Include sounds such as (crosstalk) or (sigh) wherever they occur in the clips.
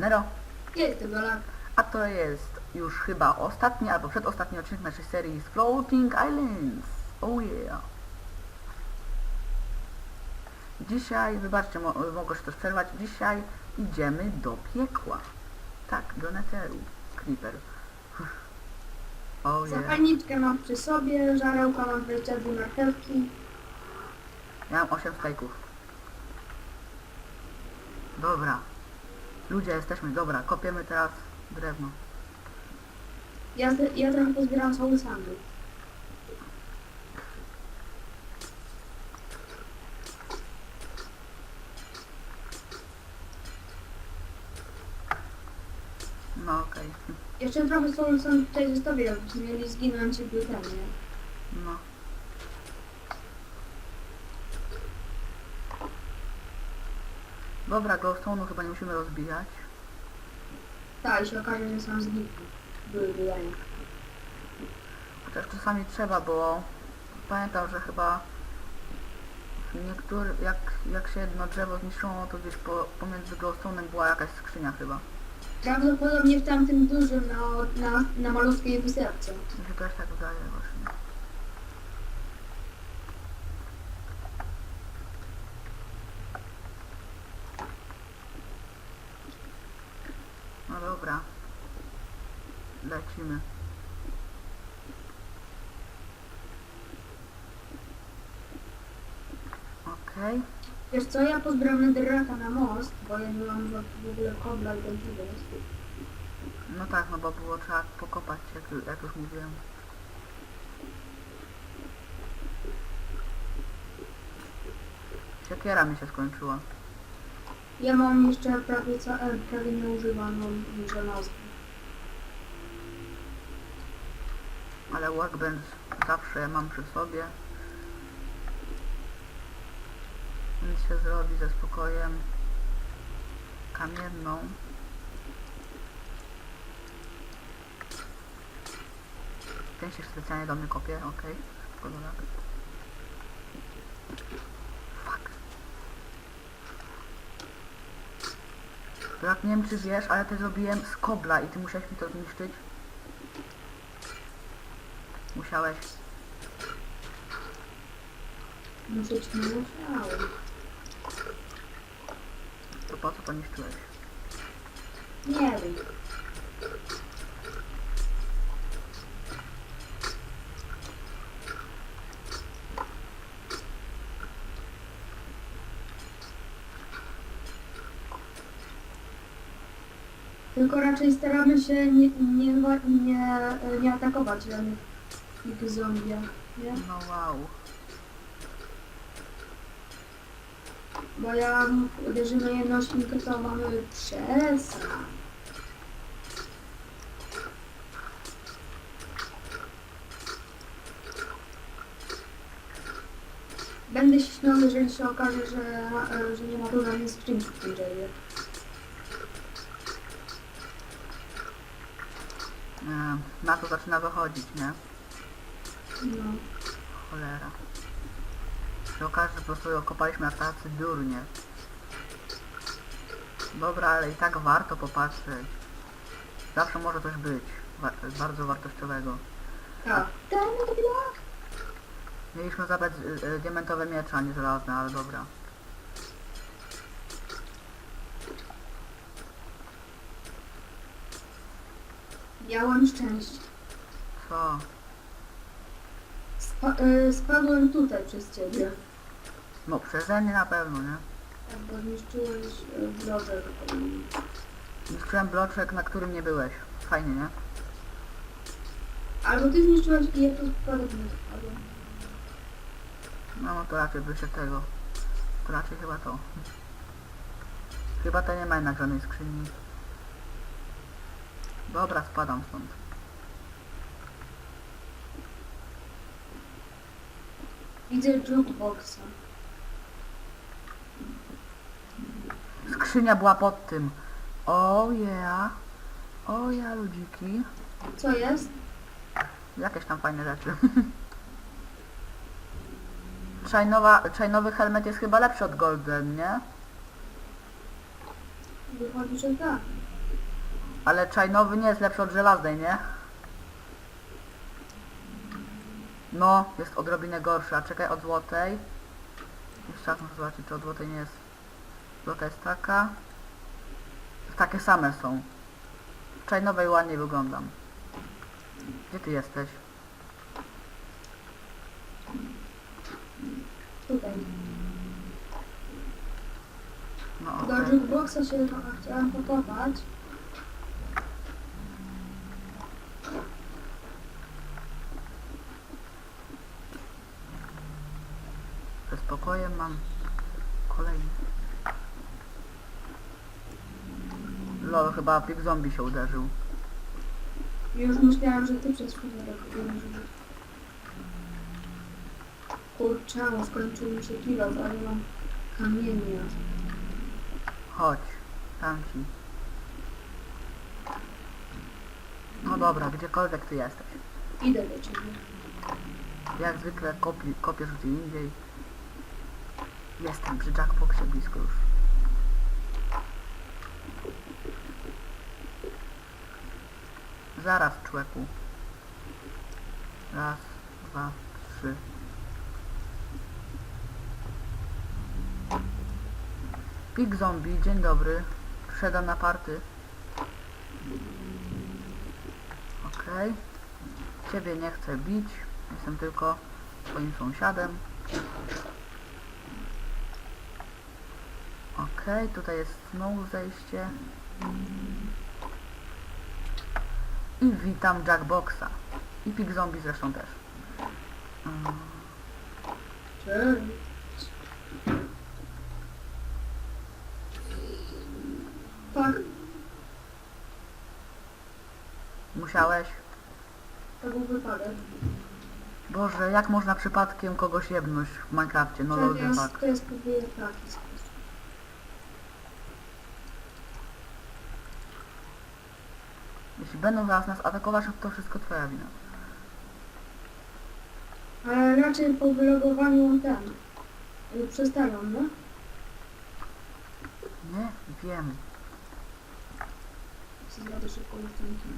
Nero, Jest Gola. a to jest już chyba ostatni albo przedostatni odcinek naszej serii z Floating Islands. Oh yeah! Dzisiaj, wybaczcie, mo mogę się też przerwać, dzisiaj idziemy do piekła. Tak, do Netheru. Creeper. (laughs) Oh yeah. Zapalniczkę mam przy sobie, żarełka mam 22 marchewki. Ja mam 8 stejków. Dobra. Ludzie, jesteśmy, dobra, kopiemy teraz drewno. Ja, ja trochę pozbieram cały sandy. No okej. Jeszcze trochę są, są tutaj zostawię, byśmy mieli zginąć był ten, nie? No. Dobra, glowstone'u chyba nie musimy rozbijać. Tak, i się okaże, że są znikli. Były wydania. Chociaż czasami trzeba, bo pamiętam, że chyba niektóry, jak, jak się jedno drzewo zniszczyło, to gdzieś po, pomiędzy glowstone'em była jakaś skrzynia chyba. Prawdopodobnie w tamtym dużym na, na, na malutkiej wysepce. Mi się też tak wydaje właśnie. No dobra. Lecimy. Okej. Wiesz co, ja pozbieram netherraka na most, bo ja nie mam w ogóle kobla ten jest. No tak, no bo było trzeba pokopać, jak, jak już mówiłem. Siekiera mi się skończyła. Ja mam jeszcze prawie, ca- prawie nieużywaną żelazkę. ale workbench zawsze mam przy sobie. Nic się zrobi ze spokojem. Kamienną. Ten się specjalnie do mnie kopie, okej. Okay. Fuck. Jak nie wiem czy wiesz, ale to zrobiłem z kobla i ty musiałeś mi to zniszczyć. Musiałeś. Muszę ci nie musiałem. To po co to niszczyłeś? Nie wiem. Tylko raczej staramy się nie, nie, nie, nie atakować żadnych ich zombie, nie? No wow. Bo ja uderzymy jedną świnkę, to mamy przesa. Będę się śmiał, jeżeli się okaże, że, że nie ma żadnej skrzynki w tej drzewie. Na to zaczyna wychodzić, nie? No. Cholera. Okaże, że po prostu okopaliśmy jak tacy durnie. Dobra, ale i tak warto popatrzeć. Zawsze może coś być. Wa bardzo wartościowego. Tak. Mieliśmy zabrać y, y, diamentowe miecze, a nie żelazne, ale dobra. Miałem szczęście. Co? E, spadłem tutaj przez ciebie. No przeze mnie na pewno, nie? Tak, bo zniszczyłeś e, drogę. Zniszczyłem bloczek, na którym nie byłeś. Fajnie, nie? Albo ty zniszczyłeś i ja to spadłem nie spadłem. No, no to raczej by się tego. To raczej chyba to. Chyba to nie ma jednak żadnej skrzyni. Dobra, spadam stąd. Widzę jukeboxa. Skrzynia była pod tym. O oh yeah. O oh yeah, ludziki. Co jest? Jakieś tam fajne rzeczy. (laughs) Czajnowa, czajnowy helmet jest chyba lepszy od golden, nie? wychodzi, że tak. Ale czajnowy nie jest lepszy od żelaznej, nie? No, jest odrobinę gorszy, a czekaj od złotej. Jeszcze raz muszę zobaczyć, czy od złotej nie jest. Złota jest taka. Takie same są. W czajnowej ładniej wyglądam. Gdzie ty jesteś? Tutaj. No Do okej. jukeboxa się no, chciałam pokopać. Ze spokojem mam kolejny. Chyba Big Zombie się uderzył. Już myślałam, że ty przez chwilę robisz. Kurczę, skończył mi się kilo, ale mam kamienia. Chodź, tam ci. No dobra, gdziekolwiek ty jesteś. Idę do ciebie. Jak zwykle kopi, kopiesz gdzie indziej. Jestem przy Jackboxie blisko już. Zaraz, człeku. Raz, dwa, trzy. Pig Zombie, dzień dobry. Przyszedłem na party. Okej. Ciebie nie chcę bić. Jestem tylko swoim sąsiadem. Okej, tutaj jest znowu zejście. I witam Jackboxa. I Pig Zombie zresztą też. Mm, Cześć. Tak, Musiałeś? to był wypadek. Boże, jak można przypadkiem kogoś jebnąć w Minecrafcie? No lol, jest, tak. to jest taki sposób. Jeśli będą zaraz nas atakować, to wszystko twoja wina. Ale raczej po wylogowaniu ten. y, Przestają, no? Nie? Wiem. Zjadę szybko uszczęki.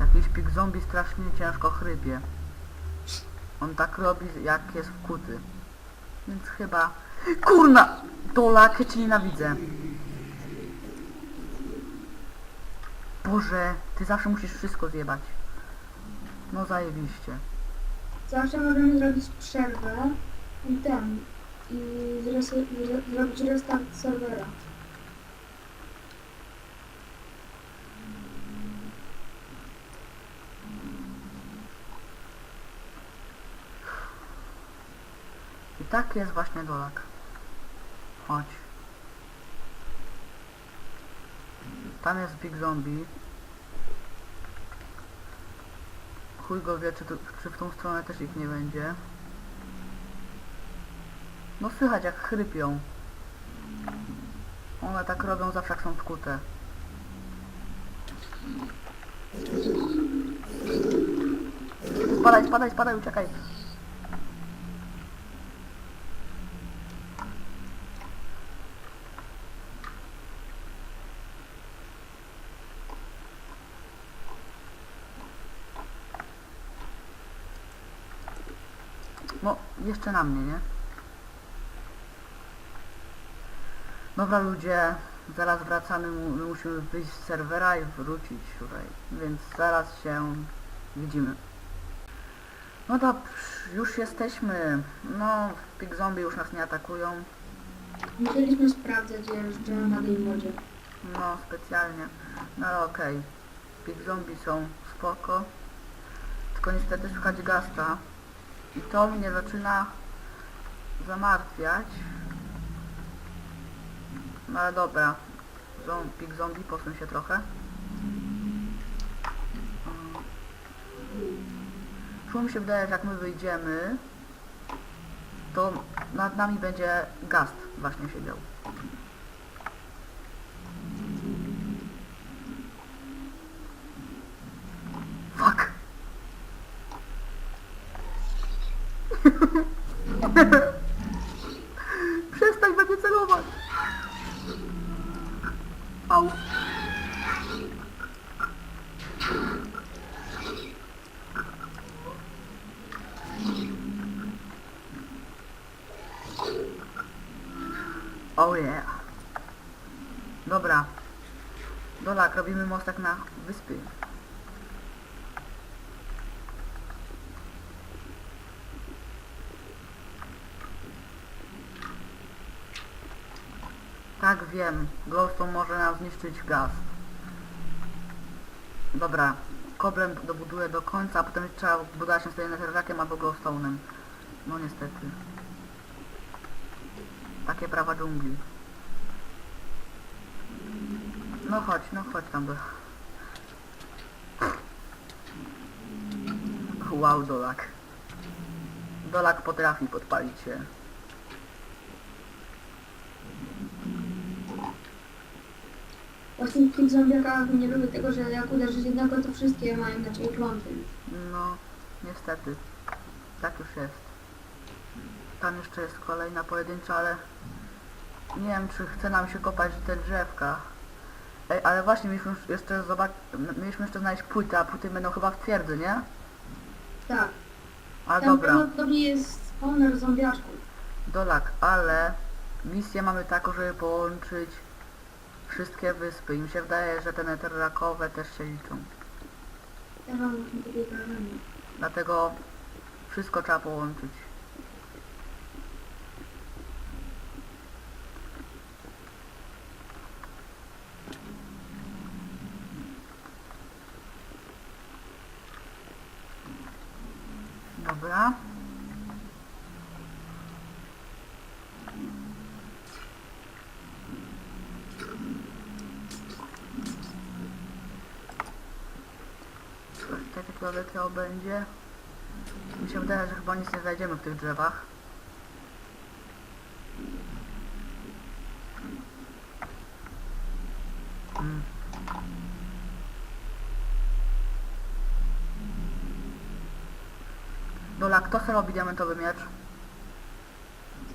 Jakiś pig zombie strasznie ciężko chrypie. On tak robi jak jest wkuty. Więc chyba... Kurna! Dolak, ja cię nienawidzę. Boże, ty zawsze musisz wszystko zjebać. No zajebiście. Zawsze możemy zrobić przerwę i ten. I zres- zrobić restart serwera. I tak jest właśnie Dolak. Chodź. Tam jest Big Zombie. Chuj go wie, czy, tu, czy w tą stronę też ich nie będzie. No słychać jak chrypią. One tak robią zawsze jak są wkute. Spadaj, spadaj, spadaj, uciekaj. No, jeszcze na mnie, nie? Dobra ludzie, zaraz wracamy, my musimy wyjść z serwera i wrócić tutaj, więc zaraz się widzimy. No dobrze, już jesteśmy, no, Pig Zombie już nas nie atakują, Musieliśmy sprawdzać jeszcze na tej wodzie. no specjalnie, no ale okej, Pig Zombie są spoko, tylko niestety słychać gasta i to mnie zaczyna zamartwiać. No ale dobra, Zom- Pig Zombie, posuń się trochę. Mm. Czemu mi się wydaje, że jak my wyjdziemy, to nad nami będzie gast właśnie siedział. Mm-hmm. (laughs) wiem. Glowstone może nam zniszczyć gaz. Dobra. Koblem dobuduję do końca, a potem trzeba budować się sobie netherrackiem albo glowstone'em. No niestety. Takie prawa dżungli. No chodź, no chodź tam do... Wow, Dolak. Dolak potrafi podpalić się. Właśnie w tych zombiakach nie lubię tego, że jak uderzysz jednego, to wszystkie mają na ciebie. No, niestety. Tak już jest. Tam jeszcze jest kolejna pojedyncza, ale... Nie wiem, czy chce nam się kopać te drzewka. Ej, ale właśnie mieliśmy już jeszcze zobacz... Mieliśmy jeszcze znaleźć płyty, a płyty będą chyba w twierdzy, nie? Tak. Ale Tam dobra. prawdopodobnie jest spawner zombiaczków. Dolak, ale misję mamy taką, żeby połączyć wszystkie wyspy. I mi się wydaje, że te netherrackowe też się liczą. Ja mam problemy. Dlatego wszystko trzeba połączyć. Dobra. Coś takiego leciało będzie. Mi się wydaje, że chyba nic nie znajdziemy w tych drzewach. Mm. Dola, kto sobie robi diamentowy miecz?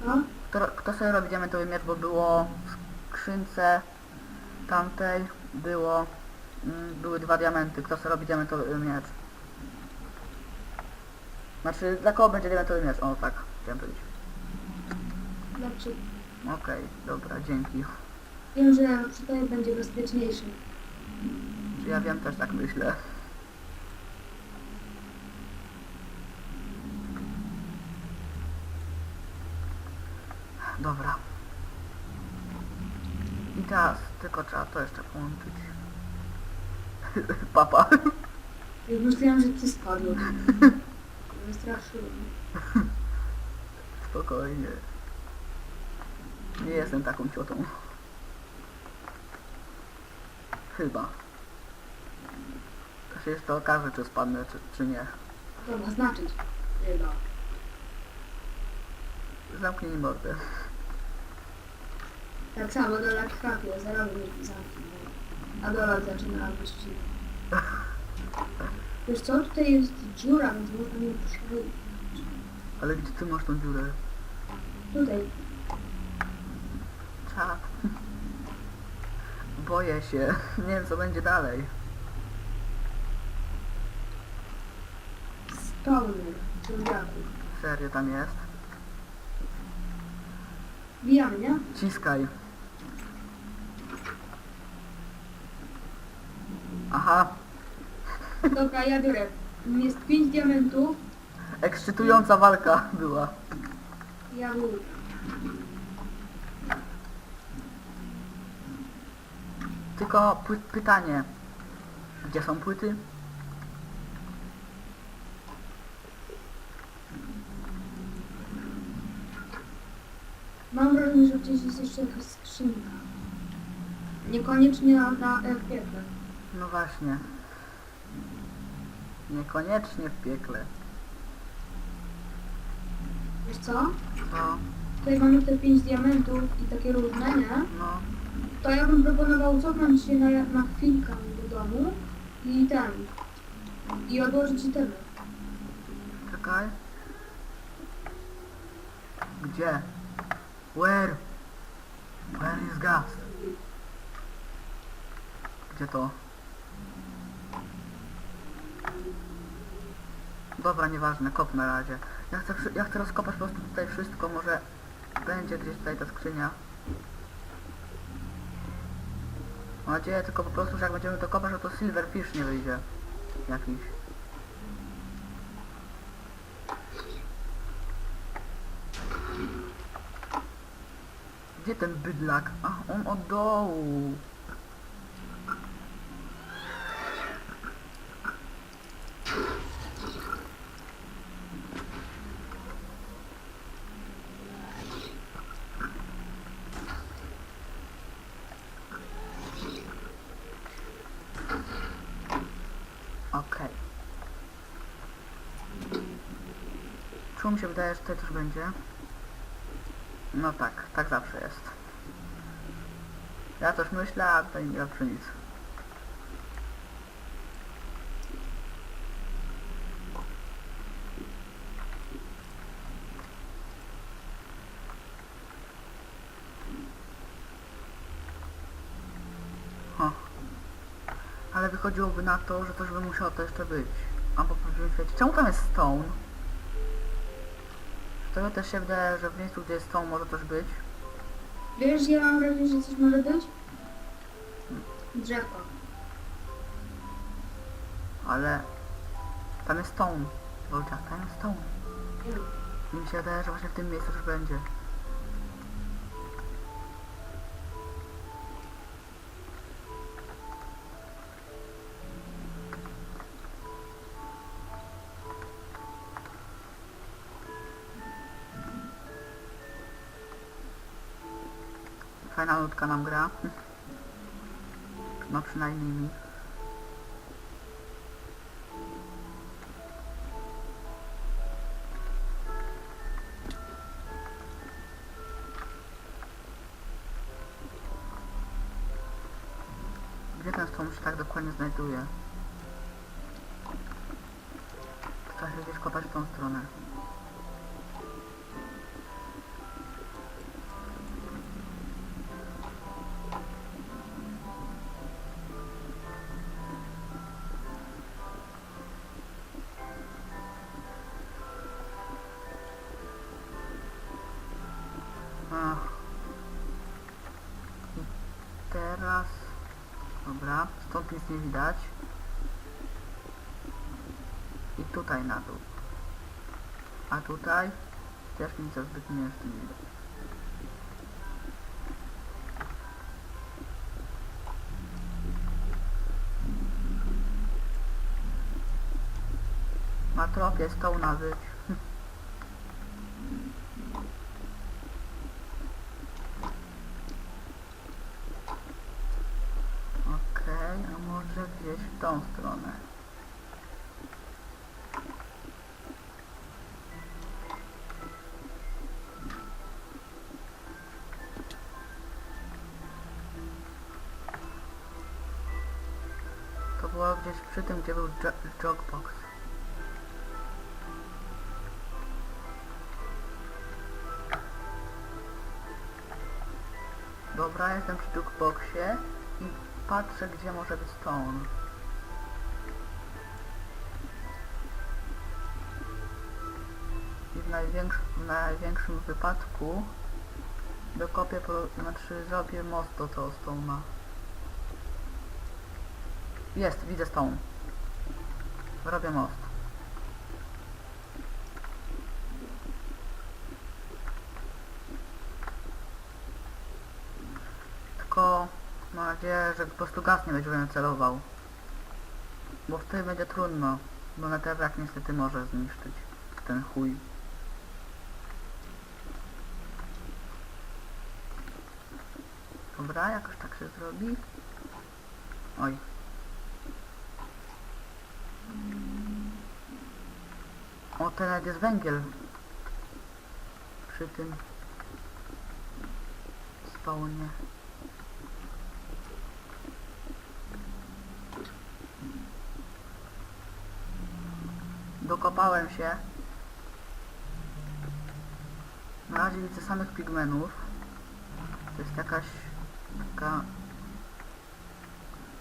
Co? Kto, kto sobie robi diamentowy miecz, bo było w skrzynce tamtej było były dwa diamenty. Kto sobie robi diamentowy miecz? Znaczy, dla kogo będzie diamentowy miecz? O, tak, chciałem powiedzieć. Znaczy, Okej, dobra, dzięki. wiem, że tutaj będzie bezpieczniejszy. Czy ja wiem, też tak myślę. Dobra. I teraz tylko trzeba to jeszcze połączyć. (laughs) Papa. Już myślałam, że ty spadł. (laughs) Wystraszyłem. Spokojnie. Nie jestem taką ciotą. Chyba. To się jeszcze okaże, czy spadnę, czy, czy nie. To ma znaczyć. Chyba. Zamknij mordę. Tak samo Dolak chrapie, zaraz mnie zamknie. A Dolak zaczyna ci. Wiesz co, tutaj jest dziura, więc można mnie przejść. Ale gdzie ty masz tą dziurę? Tutaj. Czap. Boję się. Nie wiem co będzie dalej. Spawner zombiaków. Serio tam jest? Bijamy, nie? Ciskaj. Aha. Dobra, ja biorę. Jest pięć diamentów. Ekscytująca walka była. Ja mówię. Tylko py pytanie. Gdzie są płyty? Mam wrażenie, że gdzieś jest jeszcze jakaś skrzynka. Niekoniecznie na, na F1. No właśnie. Niekoniecznie w piekle. Wiesz co? No, Tutaj mamy te pięć diamentów i takie różne, nie? no. To ja bym proponował cofnąć się na, na chwilkę do domu i ten. I odłożyć itemy. Czekaj. Gdzie? Where? Where is gas? Gdzie to? Dobra, nieważne, kop na razie. Ja chcę, ja chcę rozkopać po prostu tutaj wszystko, może będzie gdzieś tutaj ta skrzynia. Mam nadzieję tylko po prostu, że jak będziemy to kopać, to silverfish nie wyjdzie. Jakiś. Gdzie ten bydlak? A, on od dołu. Okej. Czemu mi się wydaje, że tutaj coś będzie? No tak, tak zawsze jest. Ja coś myślę, a tutaj nie zawsze nic. Ale wychodziłoby na to, że coś by musiało to jeszcze być. Albo w prawdziwym świecie. Czemu tam jest stone? To mi też się wydaje, że w miejscu, gdzie jest stone może coś być. Wiesz, ja mam wrażenie, że coś może być? Drzewo. Ale tam jest stone. Wojciech, tam jest stone. I mi się wydaje, że właśnie w tym miejscu coś będzie. Fajna nutka nam gra. No przynajmniej mi. Gdzie ten stąd się tak dokładnie znajduje? Nic nie widać. I tutaj na dół. A tutaj też nic za zbytnio nie. Na tropie stał na być. Było gdzieś przy tym, gdzie był jo jogbox. Dobra, jestem przy jukeboxie i patrzę, gdzie może być stone. I w, największ, w największym wypadku dokopię, po, znaczy zrobię most do tego stone'a. Jest, widzę stone. Robię most. Tylko mam nadzieję, że po prostu gaz nie będzie celował. Bo wtedy będzie trudno. Bo netewrak niestety może zniszczyć ten chuj. Dobra, jakoś tak się zrobi. Oj. O, teraz jest węgiel. Przy tym spawnie. Dokopałem się. Na razie widzę samych pigmenów. To jest jakaś taka...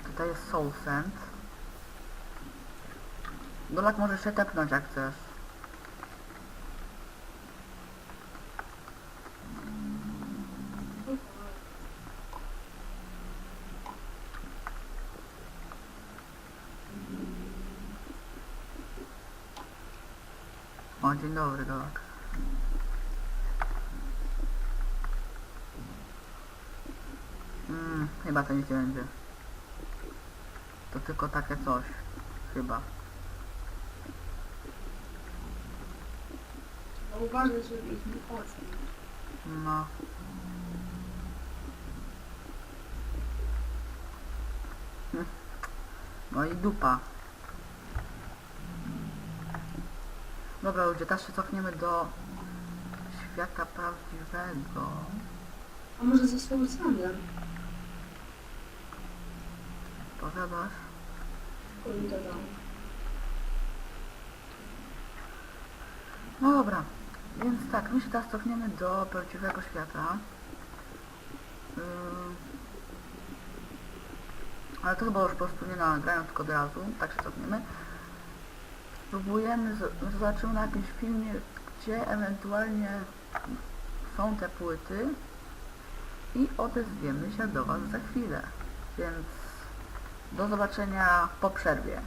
Tutaj jest Soul Sand. Dolak możesz się tepnąć jak chcesz. O, dzień dobry, Dolak. Mm, chyba to nic nie będzie. To tylko takie coś. Chyba. No uważaj, żeby ich nie poczuł. No. No i dupa. Dobra ludzie, teraz się cofniemy do świata prawdziwego. A może ze swoim sandem? Powiadasz? Kurde. No dobra, więc tak, my się teraz cofniemy do prawdziwego świata. Ym. Ale to chyba już po prostu nie nagrają, tylko od razu, tak się cofniemy. Próbujemy, zobaczymy na jakimś filmie, gdzie ewentualnie są te płyty i odezwiemy się do Was za chwilę. Więc do zobaczenia po przerwie.